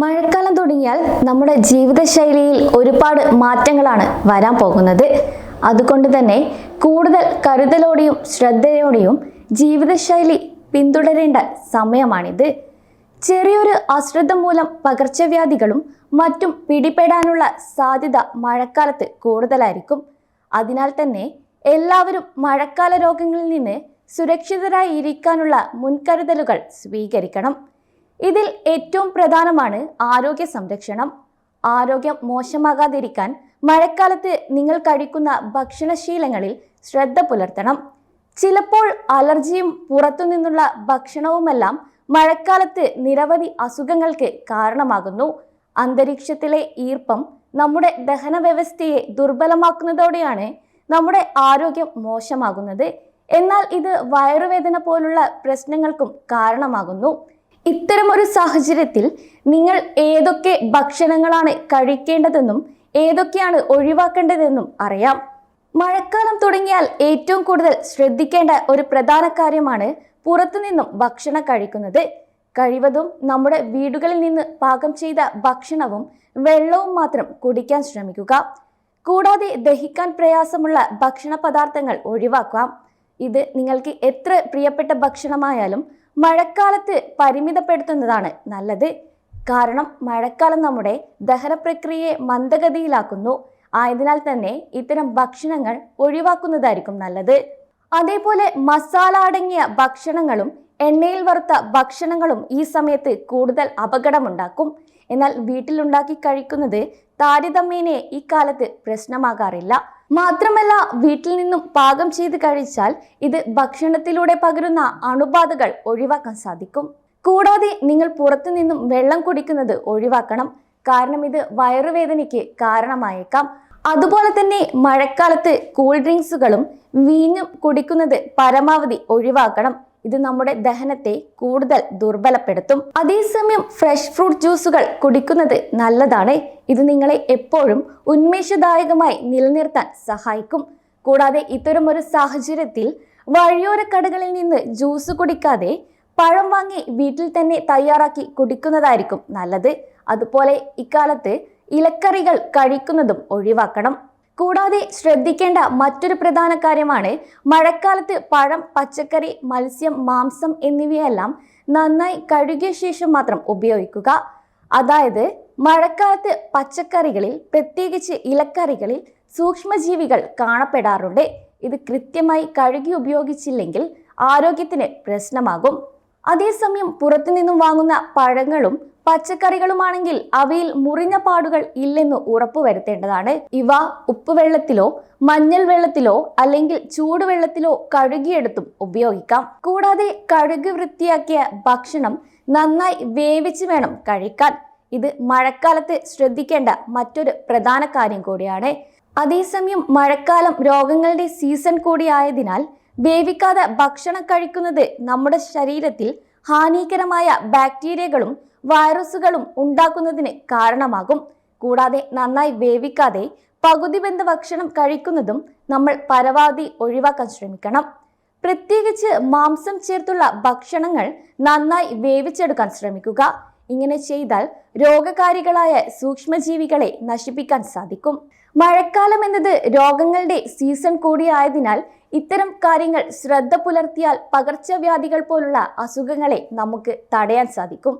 മഴക്കാലം തുടങ്ങിയാൽ നമ്മുടെ ജീവിതശൈലിയിൽ ഒരുപാട് മാറ്റങ്ങളാണ് വരാൻ പോകുന്നത്. അതുകൊണ്ട് തന്നെ കൂടുതൽ കരുതലോടെയും ശ്രദ്ധയോടെയും ജീവിതശൈലി പിന്തുടരേണ്ട സമയമാണിത്. ചെറിയൊരു അശ്രദ്ധ മൂലം പകർച്ചവ്യാധികളും മറ്റും പിടിപെടാനുള്ള സാധ്യത മഴക്കാലത്ത് കൂടുതലായിരിക്കും. അതിനാൽ തന്നെ എല്ലാവരും മഴക്കാല രോഗങ്ങളിൽ നിന്ന് സുരക്ഷിതരായി ഇരിക്കാനുള്ള മുൻകരുതലുകൾ സ്വീകരിക്കണം. ഇതിൽ ഏറ്റവും പ്രധാനമാണ് ആരോഗ്യ സംരക്ഷണം. ആരോഗ്യം മോശമാകാതിരിക്കാൻ മഴക്കാലത്ത് നിങ്ങൾ കഴിക്കുന്ന ഭക്ഷണശീലങ്ങളിൽ ശ്രദ്ധ പുലർത്തണം. ചിലപ്പോൾ അലർജിയും പുറത്തുനിന്നുള്ള ഭക്ഷണവുമെല്ലാം മഴക്കാലത്ത് നിരവധി അസുഖങ്ങൾക്ക് കാരണമാകുന്നു. അന്തരീക്ഷത്തിലെ ഈർപ്പം നമ്മുടെ ദഹന വ്യവസ്ഥയെ ദുർബലമാക്കുന്നതോടെയാണ് നമ്മുടെ ആരോഗ്യം മോശമാകുന്നത്. എന്നാൽ ഇത് വയറുവേദന പോലുള്ള പ്രശ്നങ്ങൾക്കും കാരണമാകുന്നു. ഇത്തരമൊരു സാഹചര്യത്തിൽ നിങ്ങൾ ഏതൊക്കെ ഭക്ഷണങ്ങളാണ് കഴിക്കേണ്ടതെന്നും ഏതൊക്കെയാണ് ഒഴിവാക്കേണ്ടതെന്നും അറിയാം. മഴക്കാലം തുടങ്ങിയാൽ ഏറ്റവും കൂടുതൽ ശ്രദ്ധിക്കേണ്ട ഒരു പ്രധാന കാര്യമാണ് പുറത്തുനിന്നും ഭക്ഷണം കഴിക്കുന്നത്. കഴിവതും നമ്മുടെ വീടുകളിൽ നിന്ന് പാകം ചെയ്ത ഭക്ഷണവും വെള്ളവും മാത്രം കുടിക്കാൻ ശ്രമിക്കുക. കൂടാതെ ദഹിക്കാൻ പ്രയാസമുള്ള ഭക്ഷണ പദാർത്ഥങ്ങൾ ഒഴിവാക്കാം ഇത് നിങ്ങൾക്ക് എത്ര പ്രിയപ്പെട്ട ഭക്ഷണമായാലും മഴക്കാലത്ത് പരിമിതപ്പെടുത്തുന്നതാണ് നല്ലത്. കാരണം മഴക്കാലം നമ്മുടെ ദഹന പ്രക്രിയയെ മന്ദഗതിയിലാക്കുന്നു. ആയതിനാൽ തന്നെ ഇത്തരം ഭക്ഷണങ്ങൾ ഒഴിവാക്കുന്നതായിരിക്കും നല്ലത്. അതേപോലെ മസാല അടങ്ങിയ ഭക്ഷണങ്ങളും എണ്ണയിൽ വറുത്ത ഭക്ഷണങ്ങളും ഈ സമയത്ത് കൂടുതൽ അപകടമുണ്ടാക്കും. എന്നാൽ വീട്ടിലുണ്ടാക്കി കഴിക്കുന്നത് താരതമ്യേനെ ഇക്കാലത്ത് പ്രശ്നമാകാറില്ല. മാത്രമല്ല വീട്ടിൽ നിന്നും പാകം ചെയ്ത് കഴിച്ചാൽ ഇത് ഭക്ഷണത്തിലൂടെ പകരുന്ന അണുബാധകൾ ഒഴിവാക്കാൻ സാധിക്കും. കൂടാതെ നിങ്ങൾ പുറത്തു നിന്നും വെള്ളം കുടിക്കുന്നത് ഒഴിവാക്കണം. കാരണം ഇത് വയറുവേദനയ്ക്ക് കാരണമായേക്കാം. അതുപോലെ തന്നെ മഴക്കാലത്ത് കൂൾ ഡ്രിങ്ക്സുകളും വീഞ്ഞും കുടിക്കുന്നത് പരമാവധി ഒഴിവാക്കണം. ഇത് നമ്മുടെ ദഹനത്തെ കൂടുതൽ ദുർബലപ്പെടുത്തും. അതേസമയം ഫ്രഷ് ഫ്രൂട്ട് ജ്യൂസുകൾ കുടിക്കുന്നത് നല്ലതാണ്. ഇത് നിങ്ങളെ എപ്പോഴും ഉന്മേഷദായകമായി നിലനിർത്താൻ സഹായിക്കും. കൂടാതെ ഇത്തരം ഒരു സാഹചര്യത്തിൽ വഴിയോര കടകളിൽ നിന്ന് ജ്യൂസ് കുടിക്കാതെ പഴം വാങ്ങി വീട്ടിൽ തന്നെ തയ്യാറാക്കി കുടിക്കുന്നതായിരിക്കും നല്ലത്. അതുപോലെ ഇക്കാലത്ത് ഇലക്കറികൾ കഴിക്കുന്നതും ഒഴിവാക്കണം. കൂടാതെ ശ്രദ്ധിക്കേണ്ട മറ്റൊരു പ്രധാന കാര്യമാണ് മഴക്കാലത്ത് പഴം പച്ചക്കറി മത്സ്യം മാംസം എന്നിവയെല്ലാം നന്നായി കഴുകിയ ശേഷം മാത്രം ഉപയോഗിക്കുക. അതായത് മഴക്കാലത്ത് പച്ചക്കറികളിൽ പ്രത്യേകിച്ച് ഇലക്കറികളിൽ സൂക്ഷ്മജീവികൾ കാണപ്പെടാറുണ്ട്. ഇത് കൃത്യമായി കഴുകി ഉപയോഗിച്ചില്ലെങ്കിൽ ആരോഗ്യത്തിന് പ്രശ്നമാകും. അതേസമയം പുറത്തുനിന്നും വാങ്ങുന്ന പഴങ്ങളും പച്ചക്കറികളുമാണെങ്കിൽ അവയിൽ മുറിഞ്ഞ പാടുകൾ ഇല്ലെന്ന് ഉറപ്പുവരുത്തേണ്ടതാണ് ഇവ ഉപ്പുവെള്ളത്തിലോ മഞ്ഞൾ വെള്ളത്തിലോ അല്ലെങ്കിൽ ചൂടുവെള്ളത്തിലോ കഴുകിയെടുത്തും ഉപയോഗിക്കാം. കൂടാതെ കഴുകി വൃത്തിയാക്കിയ ഭക്ഷണം നന്നായി വേവിച്ച് വേണം കഴിക്കാൻ. ഇത് മഴക്കാലത്ത് ശ്രദ്ധിക്കേണ്ട മറ്റൊരു പ്രധാന കാര്യം കൂടിയാണ്. അതേസമയം മഴക്കാലം രോഗങ്ങളുടെ സീസൺ കൂടിയായതിനാൽ വേവിക്കാതെ ഭക്ഷണം കഴിക്കുന്നത് നമ്മുടെ ശരീരത്തിൽ ഹാനികരമായ ബാക്ടീരിയകളും വൈറസുകളും ഉണ്ടാക്കുന്നതിന് കാരണമാകും. കൂടാതെ നന്നായി വേവിക്കാതെ പകുതി ബന്ധ ഭക്ഷണം കഴിക്കുന്നതും നമ്മൾ പരമാവധി ഒഴിവാക്കാൻ ശ്രമിക്കണം. പ്രത്യേകിച്ച് മാംസം ചേർത്തുള്ള ഭക്ഷണങ്ങൾ നന്നായി വേവിച്ചെടുക്കാൻ ശ്രമിക്കുക. ഇങ്ങനെ ചെയ്താൽ രോഗകാരികളായ സൂക്ഷ്മജീവികളെ നശിപ്പിക്കാൻ സാധിക്കും. മഴക്കാലം എന്നത് രോഗങ്ങളുടെ സീസൺ കൂടിയായതിനാൽ ഇത്തരം കാര്യങ്ങൾ ശ്രദ്ധ പുലർത്തിയാൽ പകർച്ചവ്യാധികൾ പോലുള്ള അസുഖങ്ങളെ നമുക്ക് തടയാൻ സാധിക്കും.